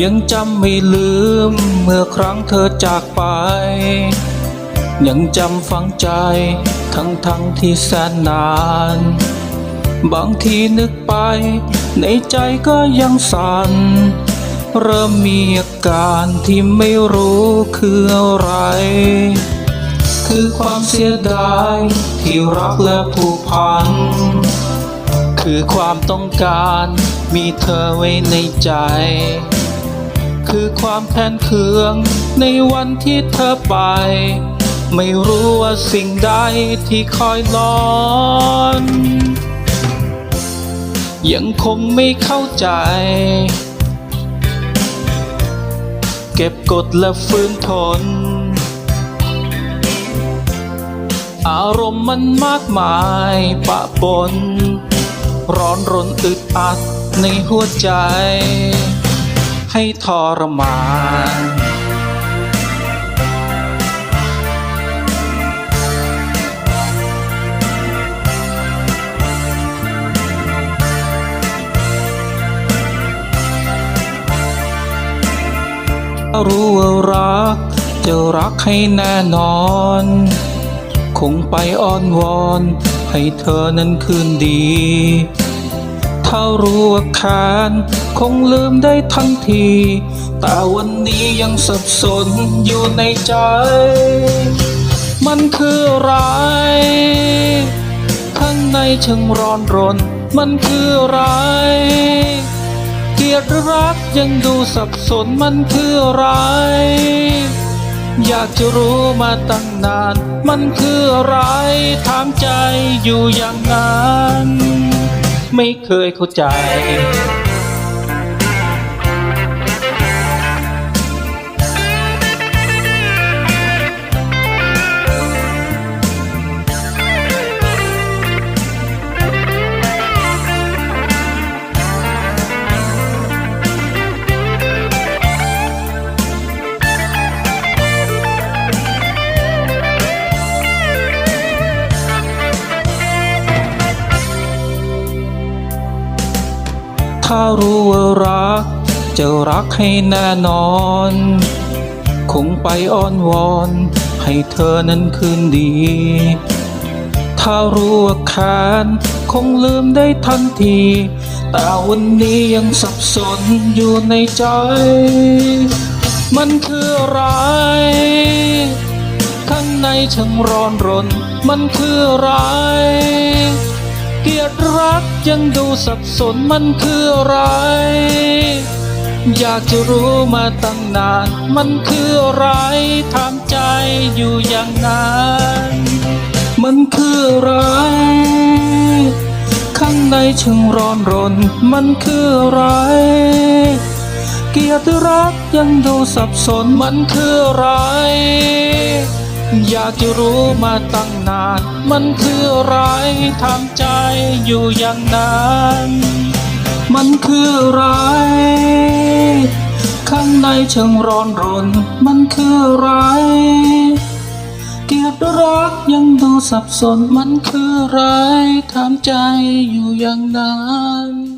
ยังจำไม่ลืมเมื่อครั้งเธอจากไป ยังจำฝังใจทั้งทั้งที่แสนนาน บางทีนึกไปในใจก็ยังสั่นเริ่มมีอาการที่ไม่รู้คืออะไร คือความเสียดายที่รักและผูกพัน คือความต้องการมีเธอไว้ในใจ คือความแค้นเคือง ในวันที่เธอไป ไม่รู้ว่าสิ่งใดที่คอยร้อน ยังคงไม่เข้าใจ เก็บกดและฟื้นทน อารมณ์มันมากมายปะปน ร้อนรนอึดอัดในหัวใจ ให้ทรมาน รู้ว่ารัก จะรักให้แน่นอน คงไปอ้อนวอน ให้เธอนั้นคืนดี ถ้ารู้ว่าแค้นคงลืมได้ทันที แต่วันนี้ยังสับสนอยู่ในใจ มันคืออะไรข้างในช่างร้อนรน มันคืออะไรเกลียดหรือรักยังดูสับสนมันคืออะไร อยากจะรู้มาตั้งนาน มันคืออะไรถามใจอยู่อย่างนั้น ไม่เคยเข้าใจ ถ้ารู้ว่ารัก จะรักให้แน่นอน คงไปอ้อนวอน ให้เธอนั้นคืนดี ถ้ารู้ว่าแค้นคงลืมได้ทันที แต่วันนี้ยังสับสนอยู่ในใจ มันคืออะไรข้างในช่างร้อนรน มันคืออะไร เกียดรักยังดูสับสนมันคืออะไร อยากจะรู้มาตั้งนาน มันคืออะไรถามใจอยู่อย่างนั้น มันคืออะไร ข้างในช่างร้อนรน มันคืออะไร เกียดรักยังดูสับสนมันคืออะไร อยากจะรู้มาตั้งนาน มันคืออะไรทำใจอยู่อย่างนั้น มันคืออะไร ข้างในช่างร้อนรน มันคืออะไร เกลียดรักยังดูสับสน มันคืออะไรถามใจอยู่อย่างนั้น